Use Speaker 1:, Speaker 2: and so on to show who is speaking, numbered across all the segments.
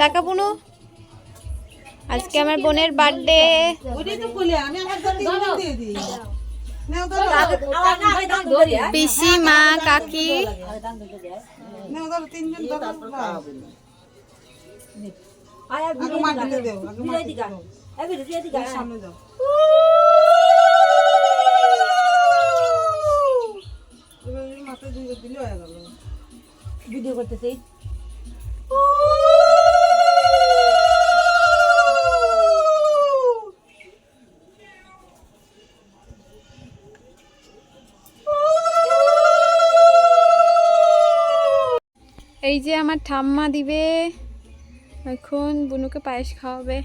Speaker 1: টাকা পুনু আজকে আমার বোনের বার্থডে
Speaker 2: ওইটাই তো বলি আমি আমার
Speaker 1: যে আমার ঠাম্মা দিবে এখন বুনুকে পায়েস খাওয়াবে।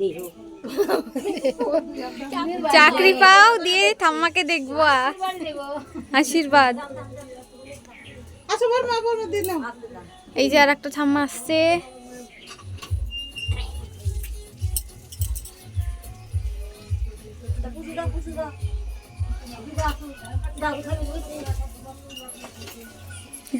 Speaker 2: দিও
Speaker 1: চাকরি পাও দিয়ে ঠাম্মাকে দেখব আশীর্বাদ। এই যে আর একটা ঠাম্মা আসছে।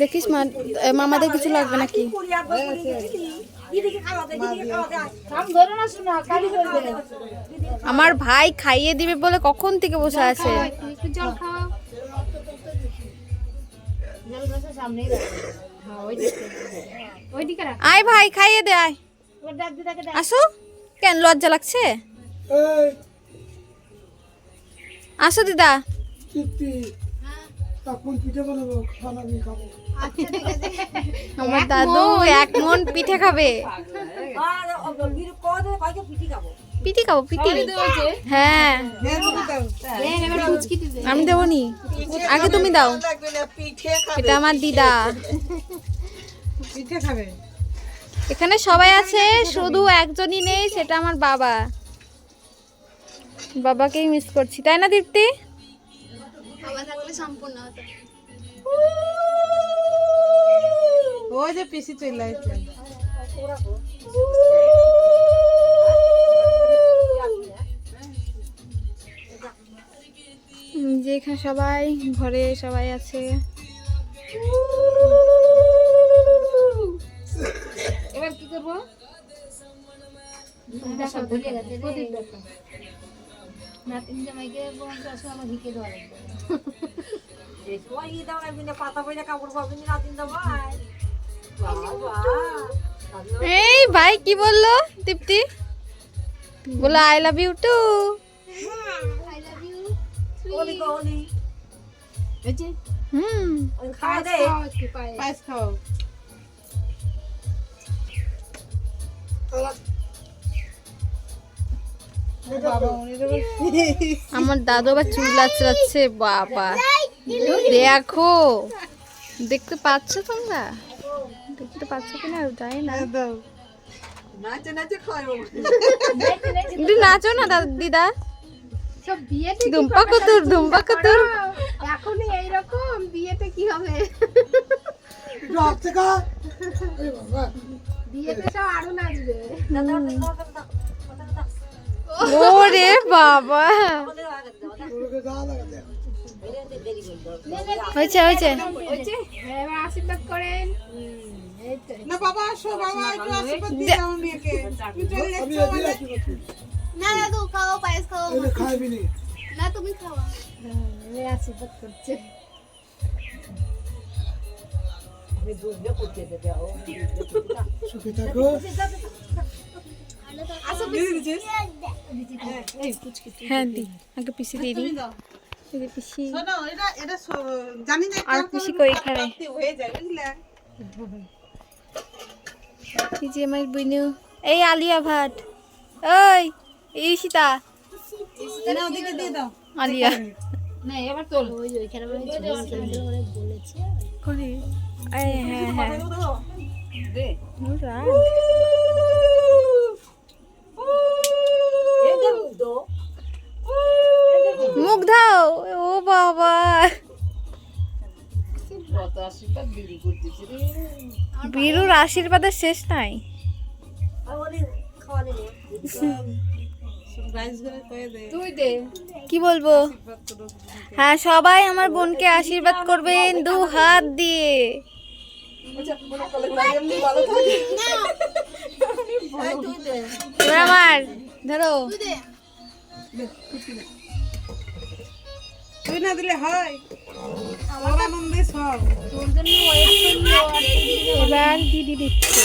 Speaker 1: দেখিস মামাদের কিছু লাগবে নাকি? আমার ভাই খাইয়ে দিবে বলে কখন থেকে বসে আছে? আয় ভাই খাইয়ে দে আয়। আসো। কেন লজ্জা লাগছে? আসো দিদা। আমার দাদু এক মন পিঠে খাবে। পিঠি খাব? পিঠি হ্যাঁ। আমি দেবো। নি আগে তুমি দাও।
Speaker 2: পিঠে
Speaker 1: এটা আমার দিদা।
Speaker 2: পিঠে খাবে।
Speaker 1: এখানে সবাই আছে শুধু একজনই নেই সেটা আমার বাবা। বাবাকেই মিস করছি। তাই না দীপ্তি?
Speaker 2: ওই যে পিসি চলে আসছে।
Speaker 1: উম, যে এখানে সবাই ঘরে সবাই আছে।
Speaker 3: এবার কি করব? নাতিন জামাইকে আসলে আমার দেওয়া লাগবে। পাতা বইলে কাপড় পাবি নাতিন জামাই
Speaker 1: এই ভাই কি বলল তৃপ্তি? বলো আই লাভ ইউ টু
Speaker 3: ওলি
Speaker 1: হুম।
Speaker 3: খাওয়া দে।
Speaker 2: পায়েস খাও।
Speaker 1: আমার দাদু আবার চুল আচড়াচ্ছে বাবা। দেখো দেখতে পাচ্ছ তোমরা? দেখতে পাচ্ছ কিনা? জানি না। নাচো না দাদা দিদা।
Speaker 4: সব বিয়েতে
Speaker 1: ধুম্পা কতুর ধুম্পা কতুর
Speaker 4: এখন এইরকম বিয়েতে কি হবে? বিয়েতে সব আরও নাচবে।
Speaker 1: ওরে বাবা। হয়েছে হয়েছে।
Speaker 4: হ্যাঁ, আশীর্বাদ করেন
Speaker 2: না বাবা আসো বাবা একটু আশীর্বাদ দিয়ে যাও মেয়েকে। তুমি
Speaker 4: না খাও পায়েস খাও। না তুমি খাও।
Speaker 3: আশীর্বাদ করছে
Speaker 2: দিয়েছিস
Speaker 1: হ্যাঁ দি আগে পিসি দিয়ে দিই। এই যে পিসি।
Speaker 2: শোনো এটা এটা স- জানি না
Speaker 1: আর পিসি কই এখানে? এই যে আমার বুনু। এই আলিয়া ভাট। ওই এই সীতা
Speaker 2: এটা ওদিকে দিয়ে দাও।
Speaker 1: আলিয়া।
Speaker 3: না এবার তোল।
Speaker 4: ওই ওইখানে বলেছে।
Speaker 1: করে। হ্যাঁ হ্যাঁ। বীরুর আশীর্বাদের শেষ নাই।
Speaker 2: রাইস করে কয়ে দে
Speaker 3: তুই দে।
Speaker 1: কি বলব? হ্যাঁ সবাই আমার বোনকে আশীর্বাদ করবেন দু হাত দিয়ে। আমার ধরো।
Speaker 2: তুই না দিলে হয়।
Speaker 1: এবার দিদি দিচ্ছে।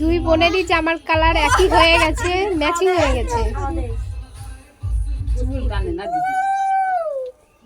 Speaker 1: দুই বোনেরই জামার কালার একই হয়ে গেছে ম্যাচিং হয়ে গেছে।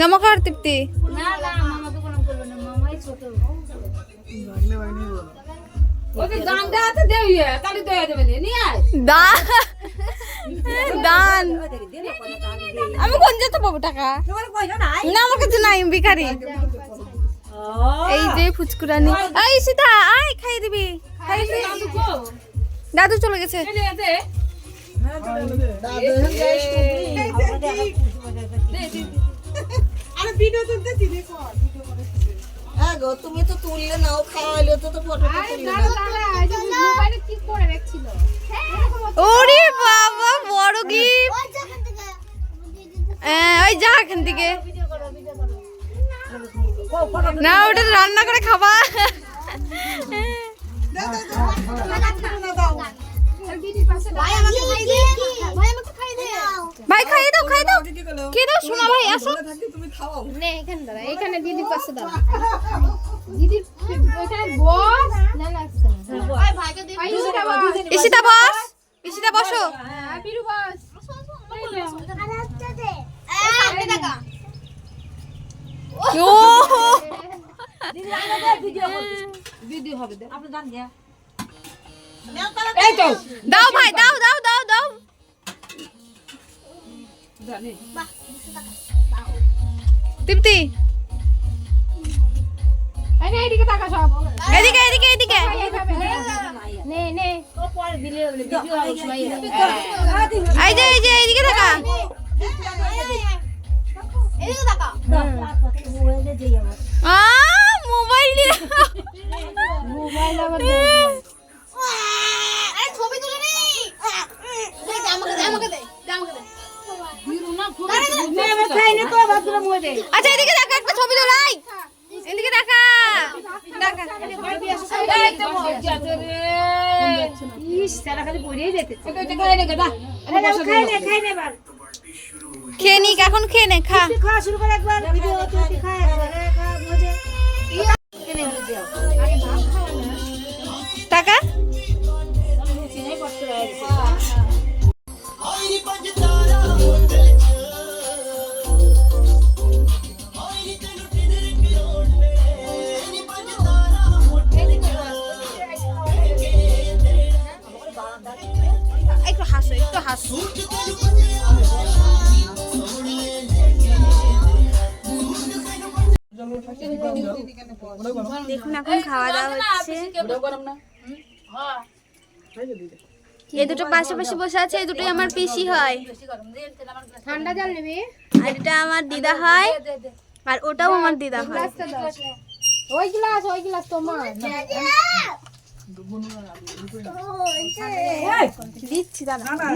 Speaker 1: নমকার তৃপ্তি। আমি কোন যেতে পাবো টাকা? না, আমার কাছে নাই ভিখারি। এই যে ফুচকুরানি। এই সীতা, আয় খাই দিবি। দাদু চলে গেছে।
Speaker 2: হ্যাঁ গো তুমি তো তুললে নাও খাওয়াইলে তো তো ফটো
Speaker 1: ওরে বাবা বড় গিফট
Speaker 4: ওই যেখান থেকে।
Speaker 1: ওই যা এখান থেকে। না ওটা রান্না করে খাবা।
Speaker 4: ভাই খাই দে খাই
Speaker 1: খাইয়ে দাও খাইয়ে দাও। কে দাও শোনা ভাই আসো। নে এখানে দাঁড়া এখানে দিদির পাশে দাঁড়া দিদির ওখানে বস।
Speaker 3: না না
Speaker 1: ইশিতা বস ইশিতা বসো
Speaker 4: বিরু বস। আর একটা দে এই সামনে টাকা
Speaker 1: ও
Speaker 3: ভিডিও হবে দে আপনি জান গিয়া
Speaker 1: দাও ভাই দাও দাও দাও দাও তৃপ্তি এদিকে এদিকে এদিকে
Speaker 3: নে নে ও পরে দিলে ভিডিও হবে সময়
Speaker 1: এই যে এই যে এইদিকে থাকা
Speaker 4: এদিকে টাকা
Speaker 1: আ মোবাইল নিয়ে
Speaker 3: আবার
Speaker 4: আরে ছবি তুলে নি। আমাকে দে আমাকে দে আমাকে দে।
Speaker 1: আচ্ছা এদিকে দেখা একটা ছবি তোলাই এদিকে দেখা। খেয়ে নিক এখন খেয়ে নে খা।
Speaker 3: খাওয়া শুরু করে একবার।
Speaker 1: হাসো দেখুন এখন খাওয়া দাওয়া হচ্ছে। এই দুটো পাশাপাশি বসে আছে এই দুটোই আমার পিসি হয়।
Speaker 3: ঠান্ডা জল নেবে?
Speaker 1: আর এটা আমার দিদা হয় আর ওটাও আমার দিদা হয়।
Speaker 3: ওই গ্লাস ওই গ্লাস তোমার।
Speaker 1: দিচ্ছি দাদা
Speaker 2: না না